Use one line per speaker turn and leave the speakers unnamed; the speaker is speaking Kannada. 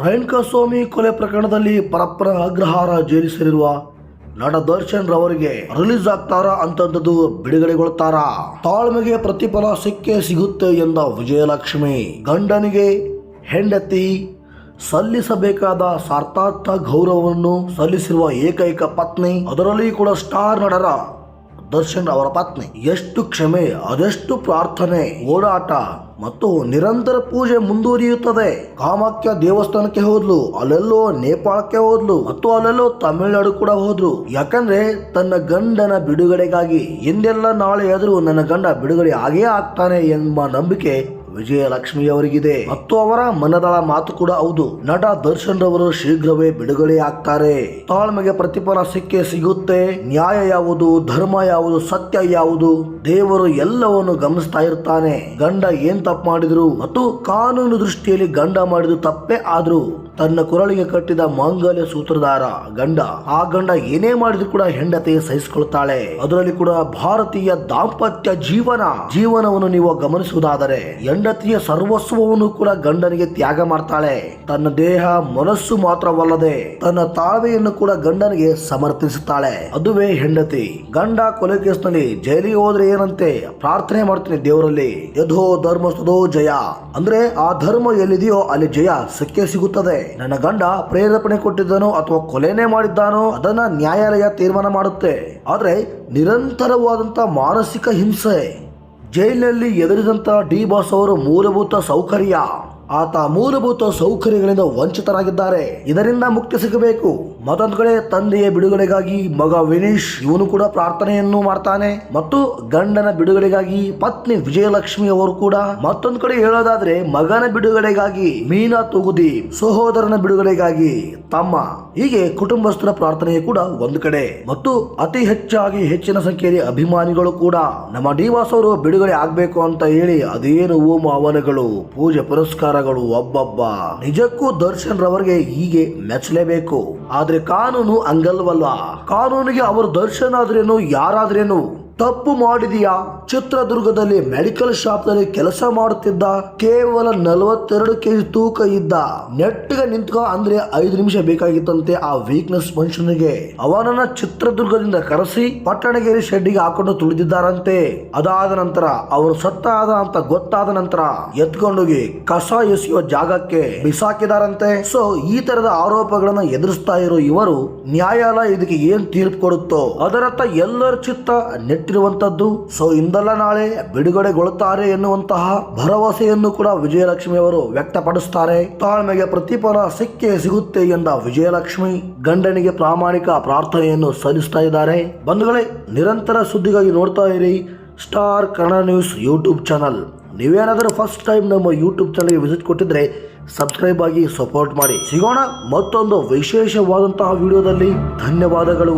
ರೇಣುಕಾಸ್ವಾಮಿ ಕೊಲೆ ಪ್ರಕರಣದಲ್ಲಿ ಪರಪ್ಪನ ಅಗ್ರಹಾರ ಜೈಲು ನಟ ದರ್ಶನ್ ರವರಿಗೆ ರಿಲೀಸ್ ಆಗ್ತಾರ ಅಂತಂದದ್ದು ಬಿಡುಗಡೆಗೊಳ್ತಾರ? ತಾಳ್ಮೆಗೆ ಪ್ರತಿಫಲ ಸಿಕ್ಕೇ ಸಿಗುತ್ತೆ ಎಂದ ವಿಜಯಲಕ್ಷ್ಮಿ. ಗಂಡನಿಗೆ ಹೆಂಡತಿ ಸಲ್ಲಿಸಬೇಕಾದ ಸಾರ್ಥಾರ್ಥ ಗೌರವವನ್ನು ಸಲ್ಲಿಸಿರುವ ಏಕೈಕ ಪತ್ನಿ, ಅದರಲ್ಲಿ ಕೂಡ ಸ್ಟಾರ್ ನಟರ ದರ್ಶನ್ ಅವರ ಪತ್ನಿ. ಎಷ್ಟು ಕ್ಷಮೆ, ಅದೆಷ್ಟು ಪ್ರಾರ್ಥನೆ, ಓಡಾಟ ಮತ್ತು ನಿರಂತರ ಪೂಜೆ ಮುಂದುವರಿಯುತ್ತದೆ. ಕಾಮಾಖ್ಯ ದೇವಸ್ಥಾನಕ್ಕೆ ಹೋದ್ಲು, ಅಲ್ಲೆಲ್ಲೋ ನೇಪಾಳಕ್ಕೆ ಹೋದ್ಲು ಮತ್ತು ಅಲ್ಲೆಲ್ಲೋ ತಮಿಳುನಾಡು ಕೂಡ ಹೋದ್ರು ಯಾಕಂದ್ರೆ ತನ್ನ ಗಂಡನ ಬಿಡುಗಡೆಗಾಗಿ, ಎಂದೆಲ್ಲ ನಾಳೆ ಎದುರು ನನ್ನ ಗಂಡ ಬಿಡುಗಡೆ ಆಗೇ ಆಗ್ತಾನೆ ಎಂಬ ನಂಬಿಕೆ ವಿಜಯಲಕ್ಷ್ಮಿ ಅವರಿಗಿದೆ ಮತ್ತು ಅವರ ಮನದಳ ಮಾತು ಕೂಡ ಹೌದು. ನಟ ದರ್ಶನ್ ರವರು ಶೀಘ್ರವೇ ಬಿಡುಗಡೆ ಆಗ್ತಾರೆ. ತಾಳ್ಮೆಗೆ ಪ್ರತಿಫಲ ಸಿಕ್ಕೇ ಸಿಗುತ್ತೆ. ನ್ಯಾಯ ಯಾವುದು, ಧರ್ಮ ಯಾವುದು, ಸತ್ಯ ಯಾವುದು, ದೇವರು ಎಲ್ಲವನ್ನು ಗಮನಿಸ್ತಾ ಇರ್ತಾನೆ. ಗಂಡ ಏನ್ ತಪ್ಪು ಮಾಡಿದ್ರು ಮತ್ತು ಕಾನೂನು ದೃಷ್ಟಿಯಲ್ಲಿ ಗಂಡ ಮಾಡಿದ್ರು ತಪ್ಪೇ ಆದ್ರು ತನ್ನ ಕೊರಳಿಗೆ ಕಟ್ಟಿದ ಮಾಂಗಲ್ಯ ಸೂತ್ರಧಾರ ಗಂಡ, ಆ ಗಂಡ ಏನೇ ಮಾಡಿದ್ರು ಕೂಡ ಹೆಂಡತಿ ಸಹಿಸಿಕೊಳ್ತಾಳೆ. ಅದರಲ್ಲಿ ಕೂಡ ಭಾರತೀಯ ದಾಂಪತ್ಯ ಜೀವನ. ಜೀವನವನ್ನು ನೀವು ಗಮನಿಸುವುದಾದರೆ ಹೆಂಡತಿಯ ಸರ್ವಸ್ವವನ್ನು ಕೂಡ ಗಂಡನಿಗೆ ತ್ಯಾಗ ಮಾಡ್ತಾಳೆ. ತನ್ನ ದೇಹ, ಮನಸ್ಸು ಮಾತ್ರವಲ್ಲದೆ ತನ್ನ ತಾಳ್ಮೆಯನ್ನು ಕೂಡ ಗಂಡನಿಗೆ ಸಮರ್ಪಿಸುತ್ತಾಳೆ. ಅದುವೇ ಹೆಂಡತಿ. ಗಂಡ ಕೊಲೆ ಕೇಸ್ನಲ್ಲಿ ಜೈಲಿಗೆ ಹೋದ್ರೆ ಏನಂತೆ? ಪ್ರಾರ್ಥನೆ ಮಾಡ್ತೀನಿ ದೇವರಲ್ಲಿ. ಯಥೋ ಧರ್ಮ ಸದೋ ಜಯ. ಅಂದ್ರೆ ಆ ಧರ್ಮ ಎಲ್ಲಿದೆಯೋ ಅಲ್ಲಿ ಜಯ ಸಿಕ್ಕೇ ಸಿಗುತ್ತದೆ. ನನ್ನ ಗಂಡ ಪ್ರೇರೇಪಣೆ ಕೊಟ್ಟಿದ್ದಾನೋ ಅಥವಾ ಕೊಲೆನೆ ಮಾಡಿದ್ದಾನೋ ಅದನ್ನ ನ್ಯಾಯಾಲಯ ತೀರ್ಮಾನ ಮಾಡುತ್ತೆ. ಆದ್ರೆ ನಿರಂತರವಾದಂತ ಮಾನಸಿಕ ಹಿಂಸೆ. ಜೈಲಿನಲ್ಲಿ ಎದುರಿದಂಥ ಡಿ ಬಾಸ್ ಅವರು ಮೂಲಭೂತ ಸೌಕರ್ಯ. ಆತ ಮೂಲಭೂತ ಸೌಕರ್ಯಗಳಿಂದ ವಂಚಿತರಾಗಿದ್ದಾರೆ. ಇದರಿಂದ ಮುಕ್ತಿ ಸಿಗಬೇಕು. ಮತ್ತೊಂದು ತಂದೆಯ ಬಿಡುಗಡೆಗಾಗಿ ಮಗ ವಿನೀಶ್ ಇವನು ಕೂಡ ಪ್ರಾರ್ಥನೆಯನ್ನು ಮಾಡ್ತಾನೆ. ಮತ್ತು ಗಂಡನ ಬಿಡುಗಡೆಗಾಗಿ ಪತ್ನಿ ವಿಜಯಲಕ್ಷ್ಮಿ ಅವರು ಕೂಡ ಮತ್ತೊಂದು ಕಡೆ ಹೇಳೋದಾದ್ರೆ ಮಗನ ಬಿಡುಗಡೆಗಾಗಿ ಮೀನಾ ತುಗುದಿ, ಸಹೋದರನ ಬಿಡುಗಡೆಗಾಗಿ ತಮ್ಮ, ಹೀಗೆ ಕುಟುಂಬಸ್ಥರ ಪ್ರಾರ್ಥನೆ ಕೂಡ ಒಂದು ಕಡೆ. ಮತ್ತು ಅತಿ ಹೆಚ್ಚಾಗಿ ಹೆಚ್ಚಿನ ಸಂಖ್ಯೆಯಲ್ಲಿ ಅಭಿಮಾನಿಗಳು ಕೂಡ ನಮ್ಮ ಡಿವಾಸ್ ಅವರು ಬಿಡುಗಡೆ ಆಗ್ಬೇಕು ಅಂತ ಹೇಳಿ ಅದೇನು ಓಮ ಆವನಗಳು ಪೂಜೆ ಪುರಸ್ಕಾರಗಳು, ಒಬ್ಬೊಬ್ಬ. ನಿಜಕ್ಕೂ ದರ್ಶನ್ ರವರಿಗೆ ಹೀಗೆ ಮೆಚ್ಚಲೇಬೇಕು. ಆದ್ರೆ ಕಾನೂನು ಹಂಗಲ್ವಲ್ಲ ಕಾನೂನಿಗೆ ಅವರು ದರ್ಶನ ಆದ್ರೇನು ಯಾರಾದ್ರೇನು? ತಪ್ಪು ಮಾಡಿದೀಯಾ? ಚಿತ್ರದುರ್ಗದಲ್ಲಿ ಮೆಡಿಕಲ್ ಶಾಪ್ನಲ್ಲಿ ಕೆಲಸ ಮಾಡುತ್ತಿದ್ದ ಕೇವಲ ನಲವತ್ತೆರಡು ಕೆಜಿ ತೂಕ ಇದ್ದ ನೆಟ್ಟಿಗೆ ನಿಂತ್ಕೊ ಅಂದ್ರೆ ಐದು ನಿಮಿಷ ಬೇಕಾಗಿತ್ತಂತೆ ಆ ವೀಕ್ನೆಸ್ ಮನುಷ್ಯನಿಗೆ. ಅವನನ್ನ ಚಿತ್ರದುರ್ಗದಿಂದ ಕರೆಸಿ ಪಟ್ಟಣಗೇರಿ ಶೆಡ್ಡಿಗೆ ಹಾಕೊಂಡು ತುಳಿದಿದ್ದಾರಂತೆ. ಅದಾದ ನಂತರ ಅವನು ಸತ್ತಾದ ಅಂತ ಗೊತ್ತಾದ ನಂತರ ಎತ್ಕೊಂಡೋಗಿ ಕಸ ಎಸೆಯುವ ಜಾಗಕ್ಕೆ ಬಿಸಾಕಿದಾರಂತೆ. ಸೊ ಈ ತರದ ಆರೋಪಗಳನ್ನ ಎದುರಿಸ್ತಾ ಇರೋ ಇವರು ನ್ಯಾಯಾಲಯ ಇದಕ್ಕೆ ಏನ್ ತೀರ್ಪು ಕೊಡುತ್ತೋ, ಅದರತ್ತ ಎಲ್ಲರ ಚಿತ್ತ ನೆಟ್ಟಿರುವಂತದ್ದು ಸೊ ಇಂದಲ್ಲ ನಾಳೆ ಬಿಡುಗಡೆಗೊಳ್ಳುತ್ತಾರೆ ಎನ್ನುವಂತಹ ಭರವಸೆಯನ್ನು ಕೂಡ ವಿಜಯಲಕ್ಷ್ಮಿ ಅವರು ವ್ಯಕ್ತಪಡಿಸುತ್ತಾರೆ ತಾಳ್ಮೆಗೆ ಪ್ರತಿಫಲ ಸಿಕ್ಕೇ ಸಿಗುತ್ತೆ ಎಂದ ವಿಜಯಲಕ್ಷ್ಮಿ ಗಂಡನಿಗೆ ಪ್ರಾಮಾಣಿಕ ಪ್ರಾರ್ಥನೆಯನ್ನು ಸಲ್ಲಿಸ್ತಾ ಇದ್ದಾರೆ. ಬಂಧುಗಳೇ, ನಿರಂತರ ಸುದ್ದಿಗಾಗಿ ನೋಡ್ತಾ ಇರಿ star Kannada news YouTube channel. ನೀವೇನಾದರೂ ಫಸ್ಟ್ ಟೈಮ್ ನಮ್ಮ ಯೂಟ್ಯೂಬ್ ಚಾನಲ್ಗೆ ವಿಸಿಟ್ ಕೊಟ್ಟಿದ್ರೆ ಸಬ್ಸ್ಕ್ರೈಬ್ ಆಗಿ ಸಪೋರ್ಟ್ ಮಾಡಿ. ಸಿಗೋಣ ಮತ್ತೊಂದು ವಿಶೇಷವಾದಂತಹ ವಿಡಿಯೋದಲ್ಲಿ ಧನ್ಯವಾದಗಳು.